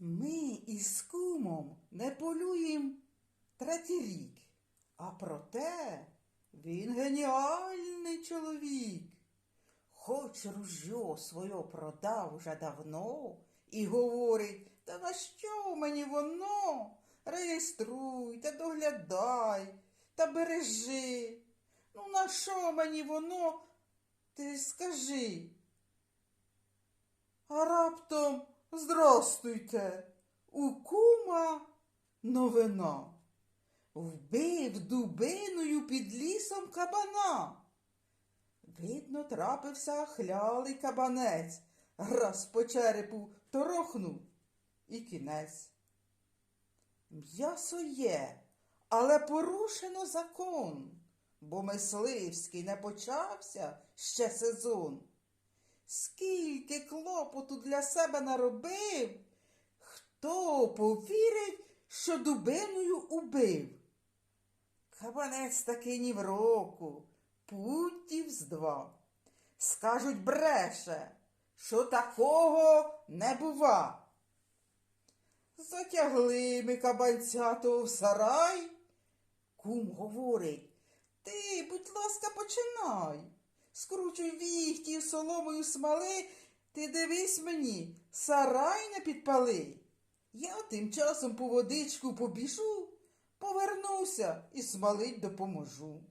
Ми із кумом не полюємо третій рік, а проте він геніальний чоловік. Хоч ружьо своє продав уже давно і говорить, та на що мені воно? Реєструй та доглядай та бережи. Ну на що мені воно? Ти скажи. А раптом здрастуйте, у кума новина. Вбив дубиною під лісом кабана. Видно, трапився хлялий кабанець, раз по черепу торохнув і кінець. М'ясо є, але порушено закон, бо мисливський не почався ще сезон. Скільки клопоту для себе наробив, хто повірить, що дубиною убив? Кабанець таки ні в року, путів з два. Скажуть бреше, що такого не бува. Затягли ми кабанця то в сарай. Кум говорить, ти, будь ласка, починай. Скручуй віхтів соломою смали, ти дивись мені, сарай не підпали. Я тим часом по водичку побіжу, повернуся і смалить допоможу.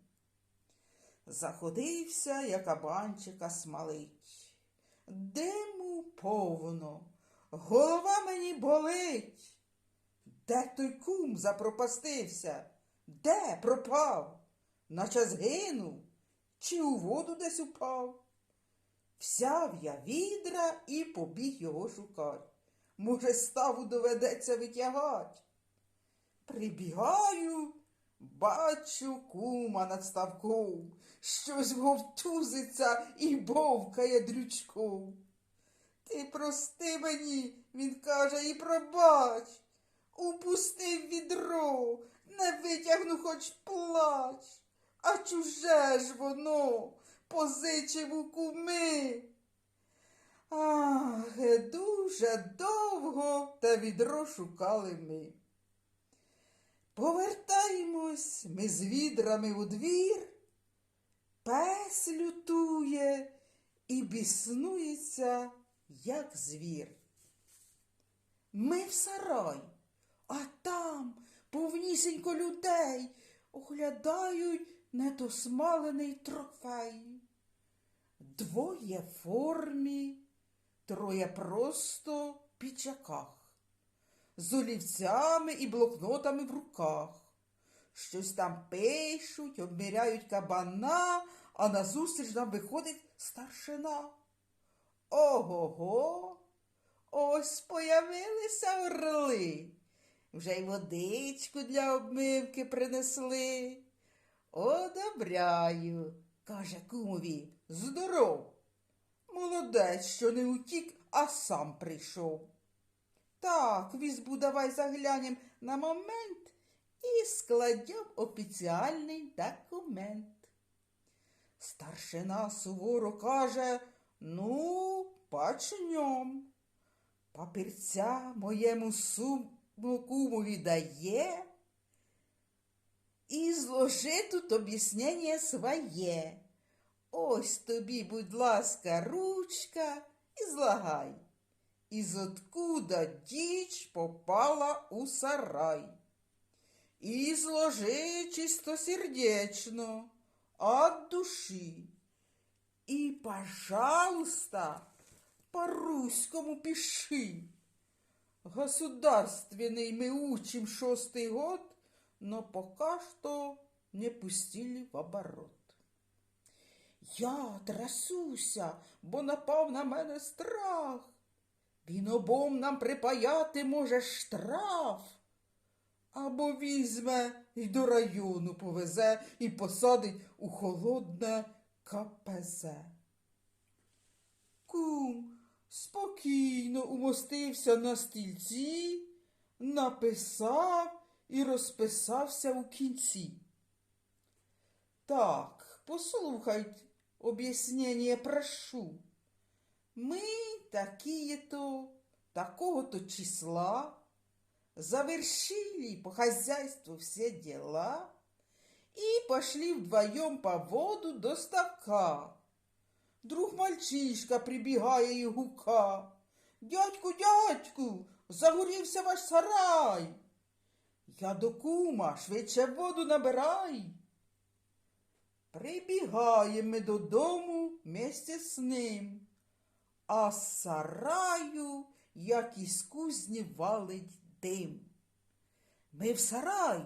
Заходився я кабанчика смалить. Диму повно, голова мені болить. Де той кум запропастився? Де пропав? Наче згинув, чи у воду десь упав? Взяв я відра і побіг його шукать. Може, ставу доведеться витягать. Прибігаю, бачу кума над ставком, щось вовтузиться і бовкає дрючком. Ти прости мені, він каже, і пробач. Упустив відро, не витягну хоч плач, а чуже ж воно позичив у куми. Ах, дуже довго те відро шукали ми. Повертаємось ми з відрами у двір, пес лютує і біснується, як звір. Ми в сарай, а там повнісінько людей оглядають недосмалений трофей. Двоє в формі, троє просто в піджаках, з олівцями і блокнотами в руках. Щось там пишуть, обміряють кабана, а назустріч нам виходить старшина. Ого-го, ось появилися орли. Вже й водичку для обмивки принесли. Одобряю, каже кумові, здоров. Молодець, що не утік, а сам прийшов. Так, візьбу, давай заглянем на момент і складем офіціальний документ. Старшина суворо каже, ну, почнем. Папірця моєму суму кумові дає. І зложи тут об'яснення своє. Ось тобі, будь ласка, ручка і злагай. Із откуда діч попала у сарай. І зложи чистосердечно, от душі. І, пожалуйста, по-руському пиши. Государственный мы учим шостый год, но пока что не пустили в оборот. Я трясуся, бо напав на мене страх. Він обом нам припаяти може штраф. Або візьме і до району повезе і посадить у холодне КПЗ. Кум спокійно умостився на стільці, написав і розписався у кінці. Так, послухайте, об'яснення прошу. Ми такі-то такого-то числа завершили по хозяйству все дела и пошли вдвоем по воду до ставка. Друг мальчишка прибігає і гука. Дядьку, дядьку, загорівся ваш сарай. Я до кума, швидше воду набирай. Прибігаємо ми додому місце з ним, а з сараю, як із кузні валить дим. Ми в сарай,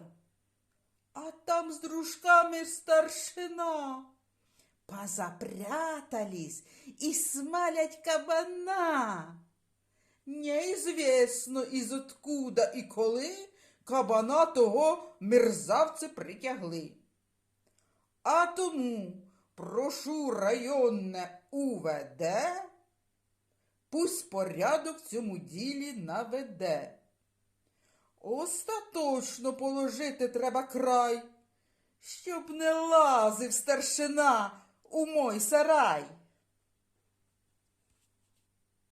а там з дружками старшина. Позапрятались и смалять кабана. Неізвісно із откуда і коли кабана того мерзавці притягли. А тому прошу районне УВД, пусть порядок в цьому ділі наведе. Остаточно положити треба край, щоб не лазив старшина у мой сарай.